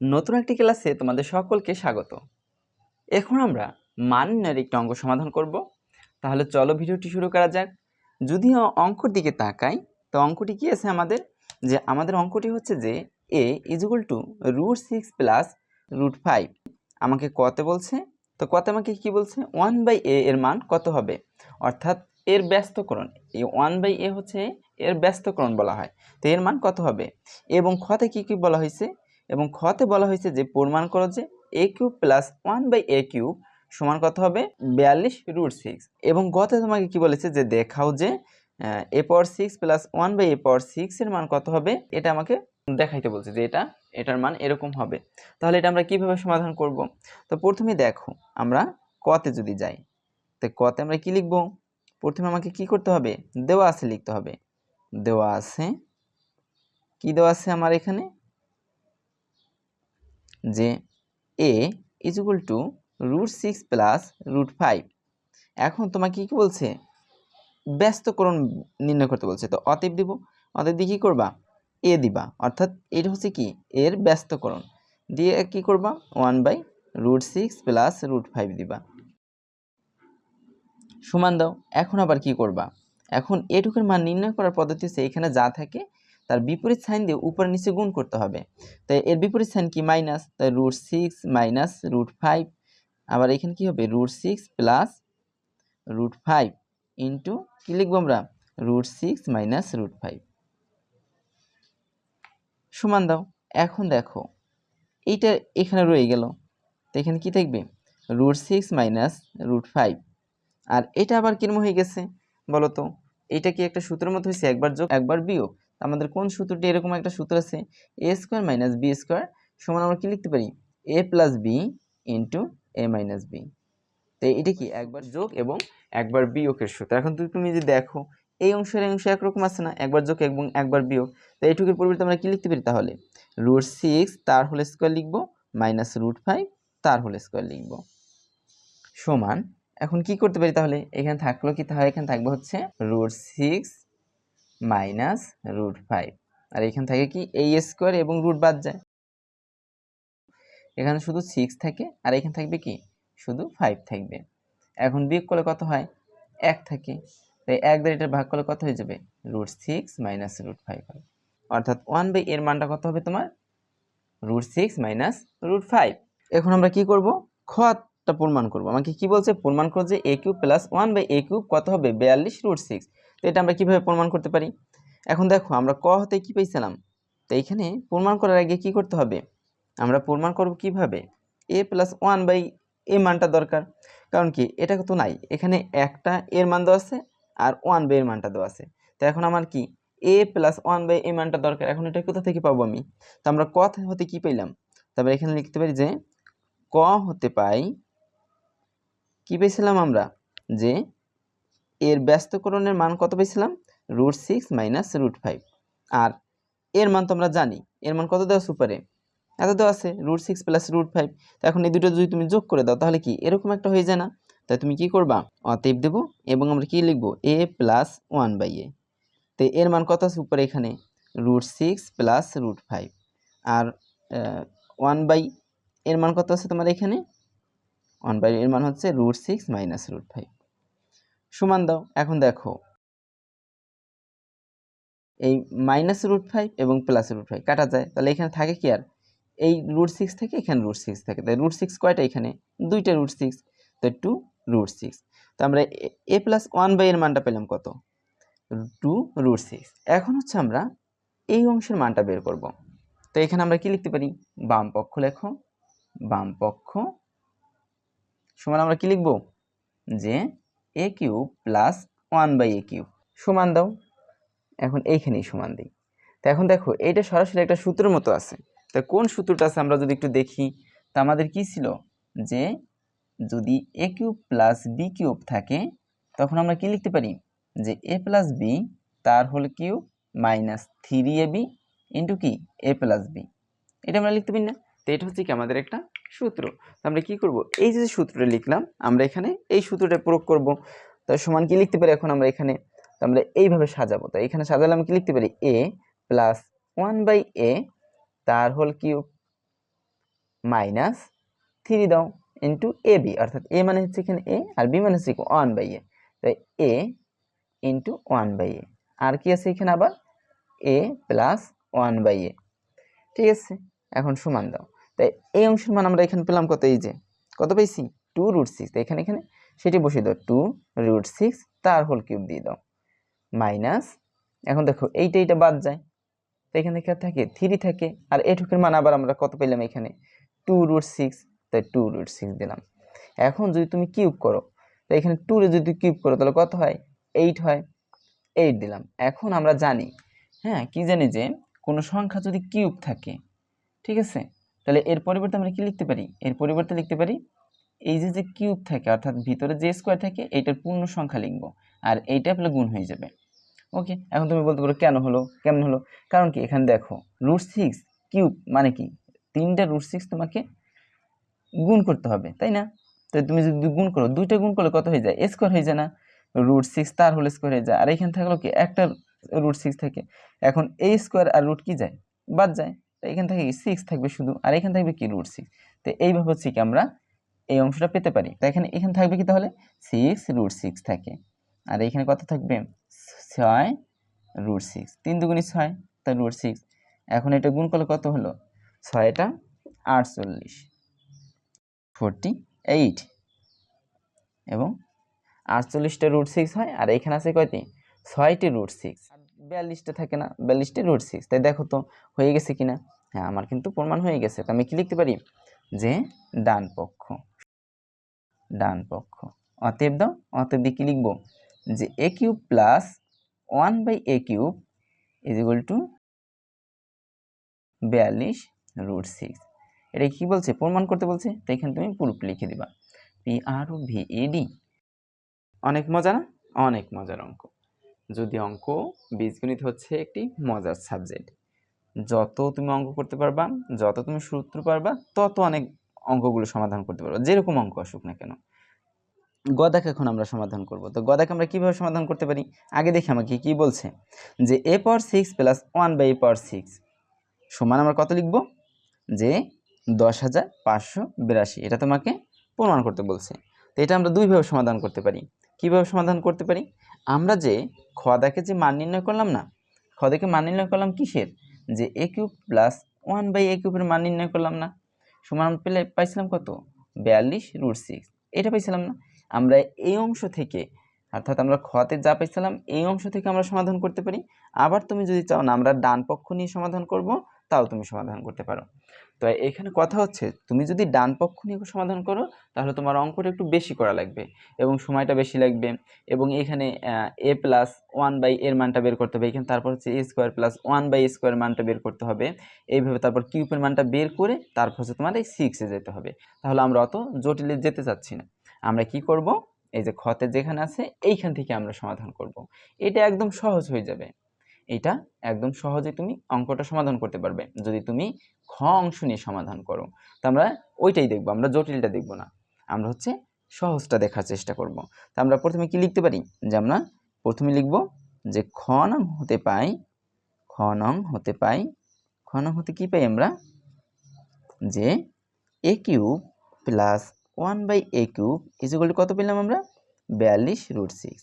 নতুন একটি ক্লাসে তোমাদের সকলকে স্বাগত। এখন আমরা মান নির্ণয়ের একটি অঙ্ক সমাধান করব। তাহলে চলো ভিডিওটি শুরু করা যাক। যদিও অঙ্কর দিকে তাকাই, তো অঙ্কটি কি আছে আমাদের? যে আমাদের অঙ্কটি হচ্ছে যে a equal to root six plus root five আমাকে কতে বলছে, তো কতে আমাকে কি বলছে? ওয়ান বাই এ এর মান কত হবে? অর্থাৎ এর ব্যস্তকরণ, এই ওয়ান বাই এ হচ্ছে এর ব্যস্তকরণ বলা হয়। তো এর মান কত হবে? এবং খতে কি কি বলা হয়েছে? এবং খতে বলা হয়েছে যে, প্রমাণ করো যে a cube plus one by a cube সমান কত হবে? বিয়াল্লিশ রুট সিক্স। এবং গতে তোমাকে কি বলেছে যে, দেখাও যে a power six plus one by a power সিক্সের মান কত হবে? এটা আমাকে দেখাইতে বলছে যে, এটা, এটার মান এরকম হবে। তাহলে এটা আমরা কীভাবে সমাধান করব? তো প্রথমে দেখো, আমরা কতে যদি যাই, তো কতে আমরা কি লিখব? প্রথমে আমাকে কি করতে হবে? দেওয়া আছে লিখতে হবে। দেওয়া আছে, কি দেওয়া আছে আমার এখানে? যে a is to root six plus root five এখন তোমাকে কি বলছে? ব্যস্তকরণ নির্ণয় করতে বলছে। তো অতএব দিব। অতএব দিয়ে কী করবা? এ দিবা। অর্থাৎ এটা হচ্ছে কি? এর ব্যস্তকরণ। দিয়ে কি করবা? One by root six plus root five দিবা। সমান দাও। এখন আবার কি করবা? এখন এটুকুর মান নির্ণয় করার পদ্ধতি হচ্ছে এখানে যা থাকে তার বিপরীত সাইন দিয়ে উপরে নিচে গুণ করতে হবে। তাই এর বিপরীত সাইন কি? মাইনাস। তাই root six minus root five. আবার এখানে কি হবে? Root six plus root five into কী লিখব আমরা? Root six minus root five. সমান দাও। এখন দেখো, এইটা এখানে রয়ে গেল। তো এখানে কি থাকবে? Root six minus root five. আর এটা আবার কিরম হয়ে গেছে বলো তো? এটা কি একটা সূত্রের মতো হয়েছে? একবার যোগ, একবার বিয়োগ। আমাদের কোন সূত্রটি এরকম একটা সূত্র আছে? A square minus b square সমান আমরা কি লিখতে পারি? A plus b into a minus b তো এটা কি? একবার যোগ এবং একবার বিয়োগের সূত্র। এখন তুমি যদি দেখো, এই অংশের অংশ একরকম আছে না? একবার যোগ এবং একবার বিয়োগ। তো এইটুকুর পরিবর্তে আমরা কি লিখতে পারি তাহলে? রুট সিক্স তার হোল স্কোয়ার লিখব। মাইনাস রুট ফাইভ তার হোল স্কোয়ার লিখব। সমান। এখন কি করতে পারি তাহলে? এখানে থাকল কি? তাহলে এখানে থাকবে হচ্ছে root six minus root five. আর এখানে থাকে কি এই স্কোয়ার এবং রুট বাদ যায়? এখানে শুধু সিক্স থাকে, আর এখানে থাকবে কি? শুধু ফাইভ থাকবে। এখন বিয়োগ করলে কত হয়? এক থাকে। তাই এক দ্বারা এটা ভাগ করলে কত হয়ে যাবে? Root six minus root five হয় অর্থাৎ ওয়ান বাই এর মানটা কত হবে তোমার? Root six minus root five এখন আমরা কি করব? খতটা প্রমাণ করব। আমাকে কি বলছে? প্রমাণ করো যে a cube plus one by a cube কত হবে? বিয়াল্লিশ রুট সিক্স তো এটা আমরা কীভাবে প্রমাণ করতে পারি? এখন দেখো, আমরা ক হতে কী পেয়েছিলাম তো এইখানে প্রমাণ করার আগে কি করতে হবে? আমরা প্রমাণ করব কীভাবে? A plus one by a মানটা দরকার। কারণ কি? এটা তো নাই। এখানে একটা এর মান দেওয়া আছে আর ওয়ান বাই এর মানটা দেওয়া আছে। তো এখন আমার কি? A plus one by a মানটা দরকার। এখন এটা কোথা থেকে পাবো আমি? তো আমরা ক হতে কি পেলাম তারপরে এখানে লিখতে পারি যে ক হতে পাই কি পেয়েছিলাম আমরা? যে এর ব্যস্তকরণের মান কত পেয়েছিলাম? Root six minus root five আর এর মান তো আমরা জানি, এর মান কত দেওয়া সুপারে এত দেওয়া আছে root six plus root five তো এখন এই দুটো যদি তুমি যোগ করে দাও, তাহলে কি এরকম একটা হয়ে যায় না? তাই তুমি কি করবা? অতএব দেবো এবং আমরা কি লিখব? A plus one by a তো এর মান কত আছে উপরে এখানে? Root six plus root five R one by এর মান কত আছে তোমার এখানে? ওয়ান বাই এর মান হচ্ছে root six minus root five. সমান দাও, এখন দেখো। এই মাইনাস রুট ফাইভ এবং প্লাস রুট ফাইভ কাটা যায়, তাহলে এখানে থাকে কি আর? এই রুট সিক্স থেকে এখানে রুট সিক্স থাকে, তাই রুট সিক্স কয়টা এখানে? দুইটা রুট সিক্স তো টু রুট সিক্স। তো আমরা এ প্লাস ওয়ান বাই এর মানটা পেলাম কত? Two root six. এখন হচ্ছে আমরা এই অংশের মানটা বের করব। তো এখানে আমরা কি লিখতে পারি? বাম পক্ষ লেখো, বাম পক্ষ সমান আমরা কি লিখব? যে a cube plus one by a cube. সমান দাও। এখন এইখানেই সমান দিই। তো এখন দেখো, এইটা সরাসরি একটা সূত্রের মতো আছে। তা কোন সূত্রটা আছে আমরা যদি একটু দেখি? তা আমাদের কি ছিল? যে যদি a cube plus b cube থাকে, তখন আমরা কি লিখতে পারি? যে এ প্লাস বি তার whole cube minus three a b into কি? এ প্লাস বি এটা আমরা লিখতে পারি না। তো এটা হচ্ছে কি আমাদের একটা সূত্র। তো আমরা কি করব? এই যে সূত্রটা লিখলাম, আমরা এখানে এই সূত্রটা প্রয়োগ করব। তার সমান কি লিখতে পারি এখন আমরা এখানে? তো আমরা এইভাবে সাজাবো। তো এখানে সাজালে আমি কি লিখতে পারি? A plus one by a তার হল কিউব মাইনাস থ্রি দাও ইন্টু এ বি অর্থাৎ এ মানে হচ্ছে এখানে এ আর বি মানে হচ্ছে ওয়ান বাই এ তাই a into one by a আর কি আছে এখানে আবার? A plus one by a ঠিক আছে? এখন সমান দাও। তাই এই অংশের মান আমরা এখানে পেলাম কত? এই যে, কত পেয়েছি টু রুট সিক্স এখানে এখানে সেটি বসিয়ে দাও টু রুট সিক্স তার হোল কিউব দিয়ে দাও। মাইনাস এখন দেখো এইটা এইটা বাদ যায়। তো এখানে কি থাকে থ্রি থাকে, আর এটুকের মান আবার আমরা কত পেলাম এখানে? টু রুট সিক্স তাই টু রুট সিক্স দিলাম। এখন যদি তুমি কিউব করো, তো এখানে টুরে যদি কিউব করো, তাহলে কত হয়? এইট হয়। এইট দিলাম। এখন আমরা জানি হ্যাঁ কি জানি যে কোনো সংখ্যা যদি কিউব থাকে, ঠিক আছে? তাহলে এর পরিবর্তে আমরা কি লিখতে পারি? এর পরিবর্তে লিখতে পারি এই যে যে কিউব থাকে, অর্থাৎ ভিতরে যে স্কোয়ার থাকে এইটার পূর্ণ সংখ্যা লিখব। আর এইটা আপনার গুণ হয়ে যাবে। ওকে এখন তুমি বলতে পারো কেন হলো? কেমন হলো? কারণ কি, এখানে দেখো রুট সিক্স কিউব মানে কি? তিনটা রুট সিক্স তোমাকে গুণ করতে হবে, তাই না? তো তুমি যদি গুণ করো, দুইটা গুণ করলে কত হয়ে যায়? স্কোয়ার হয়ে যায় না। রুট সিক্স তার হোল স্কোয়ার হয়ে যায়। আর এখানে থাকল কি, একটা রুট সিক্স থাকে। এখন এই স্কোয়ার আর রুট কি যায়? বাদ যায়। এখান থেকে সিক্স থাকবে শুধু, আর এখানে থাকবে কি রুট সিক্স তো এইভাবে হচ্ছে কি আমরা এই অংশটা পেতে পারি। তো এখানে এখানে থাকবে কি তাহলে? সিক্স রুট সিক্স থাকে। আর এখানে কত থাকবে? ছয় রুট সিক্স তিন দুগুণি ছয়, তা রুট সিক্স এখন এটা গুণ করলে কত হলো? ছয়টা আটচল্লিশ। ফোরটি এইট এবং আটচল্লিশটা রুট সিক্স হয়, আর এখানে আছে কয়টি? ছয়টি রুট সিক্স বিয়াল্লিশটা থাকে না? বিয়াল্লিশটি রুট সিক্স তাই দেখো তো, হয়ে গেছে কিনা? হ্যাঁ আমার কিন্তু প্রমাণ হয়ে গেছে। তো আমি কি লিখতে পারি? যে ডান পক্ষ। ডান পক্ষ। অতএব দাও, অতএব দিয়ে কি লিখব? যে a cube plus one by a cube is equal to বিয়াল্লিশ রুট সিক্স এটা কি বলছে? প্রমাণ করতে বলছে। তো এখানে তুমি প্রুফ লিখে দিবা। P R O V E D অনেক মজা না অনেক মজার অঙ্ক। যদি অঙ্ক বীজগণিত হচ্ছে একটি মজার সাবজেক্ট যত তুমি অঙ্ক করতে পারবা, যত তুমি সূত্র পারবা, তত অনেক অঙ্কগুলো সমাধান করতে পারবা। যেরকম অঙ্ক আসুক না কেন। গদাকে এখন আমরা সমাধান করব। তো গদাকে আমরা কীভাবে সমাধান করতে পারি? আগে দেখি আমাকে কি বলছে যে a power six plus one by a power six সমান আমরা কত লিখব? যে দশ হাজার পাঁচশো বিরাশি। এটা তোমাকে প্রমাণ করতে বলছে। তো এটা আমরা দুইভাবে সমাধান করতে পারি। কীভাবে সমাধান করতে পারি? আমরা যে খদাকে যে মান নির্ণয় করলাম না খদাকে মান নির্ণয় করলাম কিসের? যে a cube plus one by a কিউবের মান নির্ণয় করলাম না। সমান পেলে পাইছিলাম কত? বিয়াল্লিশ রুট সিক্স এটা পাইছিলাম না। আমরা এই অংশ থেকে, অর্থাৎ আমরা খতে যা পাইছিলাম, এই অংশ থেকে আমরা সমাধান করতে পারি। আবার তুমি যদি চাও না, আমরা ডান পক্ষ নিয়ে সমাধান করব। তাও তুমি সমাধান করতে পারো। তো এখানে কথা হচ্ছে, তুমি যদি ডান পক্ষ নিয়ে সমাধান করো, তাহলে তোমার অঙ্কটা একটু বেশি করা লাগবে এবং সময়টা বেশি লাগবে এবং এখানে এ প্লাস ওয়ান বাই এর মানটা বের করতে হবে। এখানে তারপর হচ্ছে a square plus one by square মানটা বের করতে হবে। এইভাবে তারপর কিউপের মানটা বের করে তারপর হচ্ছে তোমার এই সিক্সে যেতে হবে। তাহলে আমরা অত জটিলে যেতে চাচ্ছি না। আমরা কি করব? এই যে খতে যেখানে আছে, এইখান থেকে আমরা সমাধান করব। এটা একদম সহজ হয়ে যাবে। এটা একদম সহজে তুমি অঙ্কটা সমাধান করতে পারবে। যদি তুমি খ অংশ নিয়ে সমাধান করো, তো আমরা ওইটাই দেখব, আমরা জটিলটা দেখব না। আমরা হচ্ছে সহজটা দেখার চেষ্টা করব। তো আমরা প্রথমে কি লিখতে পারি? যে আমরা প্রথমে লিখব যে খ নং হতে পাই, খ নং হতে পাই, খ নং হতে কি পাই আমরা? যে a cube plus one by a cube equal কত পেলাম আমরা? বিয়াল্লিশ রুট সিক্স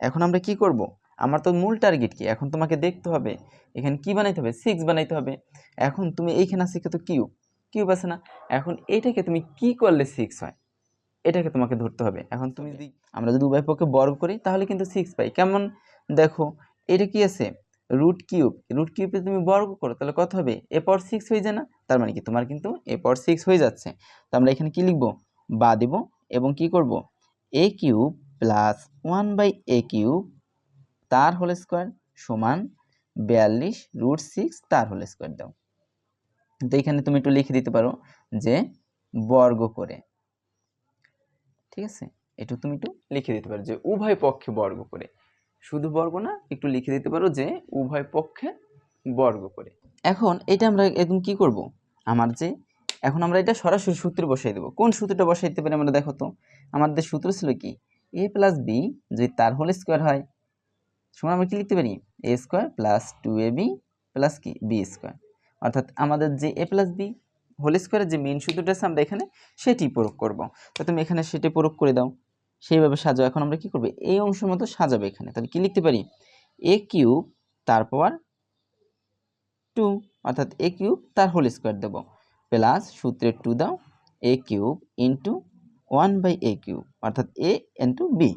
এখন আমরা কি করব? আমার তো মূল টার্গেট কি? এখন তোমাকে দেখতে হবে। এখানে কি বানাইতে হবে? সিক্স বানাইতে হবে। এখন তুমি এইখানে আছে তো কিউব কিউব আছে না? এখন এটাকে তুমি কি করলে সিক্স হয়? এটাকে তোমাকে ধরতে হবে। এখন তুমি যদি, আমরা যদি উভয় পক্ষে বর্গ করি, তাহলে কিন্তু সিক্স পাই। কেমন? দেখো, এটা কি আছে? রুট কিউব রুট কিউবে তুমি বর্গ করো, তাহলে কত হবে? এ পর সিক্স হয়ে যায় না? তার মানে কি? তোমার কিন্তু এ পর সিক্স হয়ে যাচ্ছে। তো আমরা এখানে কি লিখব? বা দেব। এবং কি করব? A cube plus one by a cube তার হোল স্কোয়ার সমান বিয়াল্লিশ রুট সিক্স তার হোল স্কোয়ার দাও। তো এখানে তুমি একটু লিখে দিতে পারো যে বর্গ করে। ঠিক আছে? একটু তুমি একটু লিখে দিতে পারো যে উভয় পক্ষে বর্গ করে। শুধু বর্গ না, একটু লিখে দিতে পারো যে উভয় পক্ষে বর্গ করে। এখন এটা আমরা একদম কি করব? আমার যে এখন আমরা এটা সরাসরি সূত্রে বসাই দেবো। কোন সূত্রটা বসাইতে পারি আমরা দেখো তো? আমাদের সূত্র ছিল কি? এ প্লাস বি যদি তার হোল স্কোয়ার হয় সময় আমরা কি লিখতে পারি? A square plus two a b plus কি? বি স্কোয়ার অর্থাৎ আমাদের যে এ প্লাস বি হোল স্কোয়ারের যে মেন সূত্রটা আছে আমরা এখানে সেটি প্রয়োগ করব। তো তুমি এখানে সেটি প্রয়োগ করে দাও। সেইভাবে সাজাও। এখন আমরা কি করব? এই অংশের মতো সাজাবো এখানে। তাহলে কি লিখতে পারি? এ কিউব তারপর টু অর্থাৎ এ কিউব তার হোল স্কোয়ার দেবো। প্লাস সূত্রের টু দাও। A cube into one by a cube অর্থাৎ এ ইন্টু বি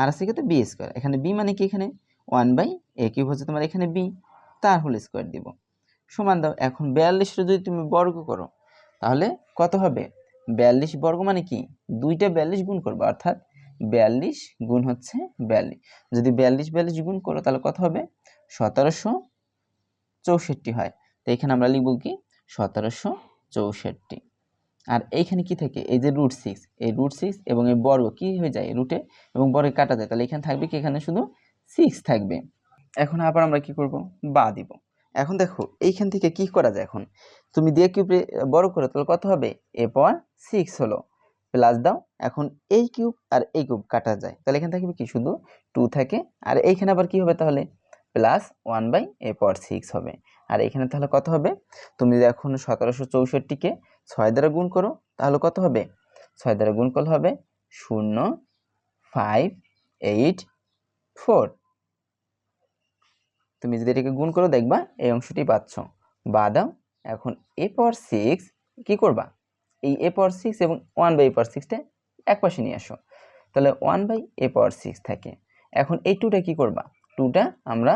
আর আছে কিন্তু বি স্কোয়ার এখানে বি মানে কি এখানে? ওয়ান বাই এ কিউব হচ্ছে তোমার এখানে বি তার হোল স্কোয়ার দিব। সমান দাও, এখন বিয়াল্লিশটা যদি তুমি বর্গ করো, তাহলে কত হবে? বিয়াল্লিশ বর্গ মানে কি? দুইটা বিয়াল্লিশ গুণ করবে, অর্থাৎ বিয়াল্লিশ গুণ হচ্ছে বিয়াল্লিশ। যদি বিয়াল্লিশ বিয়াল্লিশ গুণ করো, তাহলে কত হবে? সতেরোশো চৌষট্টি হয়। তো এখানে আমরা লিখব কি? সতেরোশো চৌষট্টি। আর এইখানে কি থাকে? এই যে রুট সিক্স এই রুট সিক্স এবং এই বর্গ কি হয়ে যায়? রুটে এবং বর্গে কাটা যায়। তাহলে এখানে থাকবে কি? এখানে শুধু সিক্স থাকবে। এখন আবার আমরা কি করব? বা দিব। এখন দেখো, এইখান থেকে কি করা যায় এখন? তুমি দিয়ে কিউব বড় করো, তাহলে কত হবে? এ পাওয়ার সিক্স হলো। প্লাস দাও, এখন এই কিউব আর এই কিউব কাটা যায়। তাহলে এখানে থাকবে কি? শুধু টু থাকে। আর এইখানে আবার কি হবে তাহলে? Plus one by a power six হবে। আর এখানে তাহলে কত হবে? তুমি এখন সতেরোশো চৌষট্টিকে ছয় দ্বারা গুণ করো, তাহলে কত হবে? ছয় দ্বারা গুণ করলে হবে শূন্য ফাইভ এইট ফোর তুমি যদি এটাকে গুণ করো, দেখবা এই অংশটি পাচ্ছ। বা দাও, এখন এ পাওয়ার সিক্স কী করবা? এই এ পাওয়ার সিক্স এবং ওয়ান বাই এ পাওয়ার সিক্সটা এক পাশে নিয়ে আসো। তাহলে one by a power six থাকে। এখন এই টুটা কী করবা? টুটা আমরা,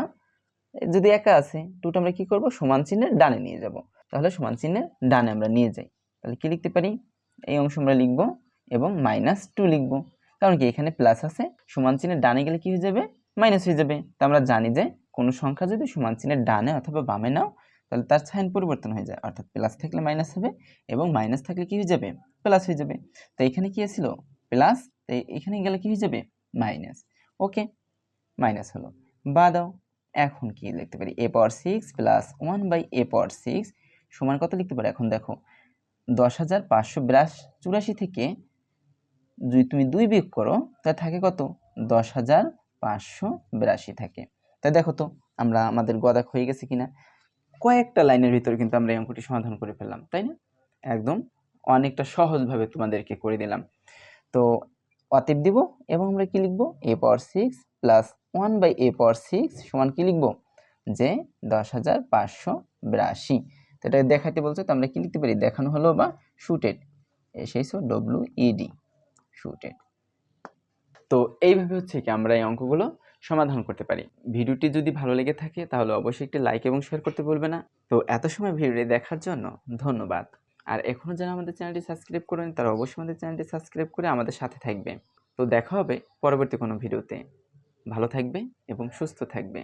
যদি একা আছে টুটা আমরা কী করব? সমান চিহ্নের ডানে নিয়ে যাব। তাহলে সমান চিহ্নের ডানে আমরা নিয়ে যাই। তাহলে কি লিখতে পারি? এই অংশ আমরা লিখব এবং মাইনাস টু লিখব। কারণ কি? এখানে প্লাস আছে, সমান চিহ্নের ডানে গেলে কি হয়ে যাবে? মাইনাস হয়ে যাবে। তা আমরা জানি যে কোনো সংখ্যা যদি সমান চিহ্নের ডানে অথবা বামে নাও, তাহলে তার সাইন পরিবর্তন হয়ে যায়। অর্থাৎ প্লাস থাকলে মাইনাস হবে এবং মাইনাস থাকলে কি হয়ে যাবে? প্লাস হয়ে যাবে। তো এখানে কি ছিল প্লাস তো এখানে গেলে কি হয়ে যাবে? মাইনাস ওকে মাইনাস হলো। বা দাও। এখন কি লিখতে পারি? A power six plus one by a power six সমান কত লিখতে পারি? এখন দেখো। দশ হাজার পাঁচশো বিরাশ চুরাশি থেকে যদি তুমি দুই বিয়োগ করো, তাহলে থাকে কত? দশ হাজার পাঁচশো বিরাশি থাকে। তাই দেখো তো, আমরা আমাদের গদাক হয়ে গেছে কিনা? কয়েকটা লাইনের ভিতরে কিন্তু আমরা এই সমাধান করে ফেললাম, তাই না? একদম অনেকটা সহজভাবে তোমাদেরকে করে দিলাম। তো অতএব দিব, এবং আমরা কি লিখব? A power six plus one by a power six সমান কি লিখব? যে দশ হাজার পাঁচশো বিরাশি। তো এটা দেখাতে বলছে, তো আমরা কি লিখতে পারি? দেখানো হলো বা শুটেড এসেছ ডব্লিউ ইডি শুটেড তো এইভাবে হচ্ছে কি আমরা এই অঙ্কগুলো সমাধান করতে পারি। ভিডিওটি যদি ভালো লেগে থাকে, তাহলে অবশ্যই একটি লাইক এবং শেয়ার করতে বলবে না। তো এত সময় ভিডিওটি দেখার জন্য ধন্যবাদ। আর এখনও যারা আমাদের চ্যানেলটি সাবস্ক্রাইব করেন, তারা অবশ্যই আমাদের চ্যানেলটি সাবস্ক্রাইব করে আমাদের সাথে থাকবে তো দেখা হবে পরবর্তী কোনো ভিডিওতে। ভালো থাকবে এবং সুস্থ থাকবে